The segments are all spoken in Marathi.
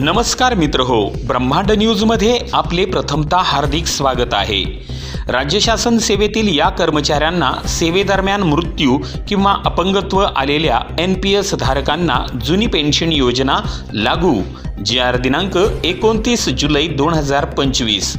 नमस्कार मित्र हो ब्रह्मांड न्यूजमध्ये आपले प्रथमतः हार्दिक स्वागत आहे. राज्य शासन सेवेतील या कर्मचाऱ्यांना सेवेदरम्यान मृत्यू किंवा अपंगत्व आलेल्या एन पी एस धारकांना जुनी पेन्शन योजना लागू. जी आर दिनांक एकोणतीस जुलै दोन हजार पंचवीस.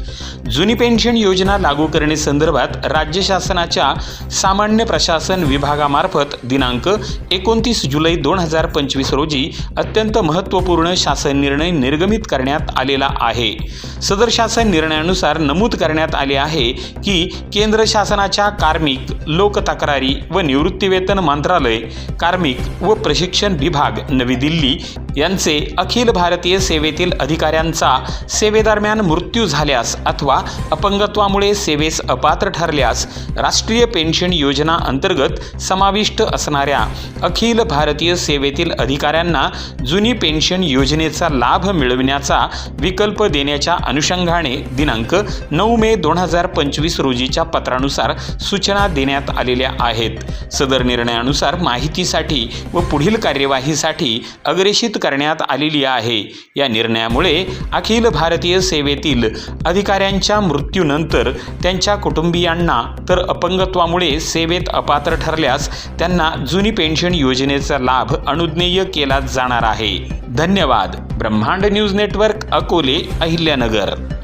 जुनी पेन्शन योजना लागू करण्यासंदर्भात राज्य शासनाच्या सामान्य प्रशासन विभागामार्फत दिनांक एकोणतीस जुलै दोन हजार पंचवीस रोजी अत्यंत महत्त्वपूर्ण शासन निर्णय निर्गमित करण्यात आलेला आहे. सदर शासन निर्णयानुसार नमूद करण्यात आले आहे की केंद्र शासनाच्या कार्मिक लोकतक्रारी व निवृत्तीवेतन मंत्रालय कार्मिक व प्रशिक्षण विभाग नवी दिल्ली यांचे अखिल भारतीय सेवेतील अधिकाऱ्यांचा सेवेदरम्यान मृत्यू झाल्यास अथवा अपंगत्वामुळे सेवेस अपात्र ठरल्यास राष्ट्रीय पेन्शन योजना अंतर्गत समाविष्ट असणाऱ्या अखिल भारतीय सेवेतील अधिकाऱ्यांना जुनी पेन्शन योजनेचा लाभ मिळविण्याचा विकल्प देण्याच्या अनुषंगाने दिनांक नऊ मे दोन हजार पंचवीस रोजीच्या पत्रानुसार सूचना देण्यात आलेल्या आहेत. सदर निर्णयानुसार माहितीसाठी व पुढील कार्यवाहीसाठी अग्रेषित करण्यात आलेली आहे. या निर्णयामुळे अखिल भारतीय सेवेतील अधिकाऱ्यांच्या मृत्यूनंतर त्यांच्या कुटुंबियांना तर अपंगत्वामुळे सेवेत अपात्र ठरल्यास त्यांना जुनी पेन्शन योजनेचा लाभ अनुज्ञेय केला जाणार आहे. धन्यवाद. ब्रह्मांड न्यूज नेटवर्क अकोले अहिल्यानगर.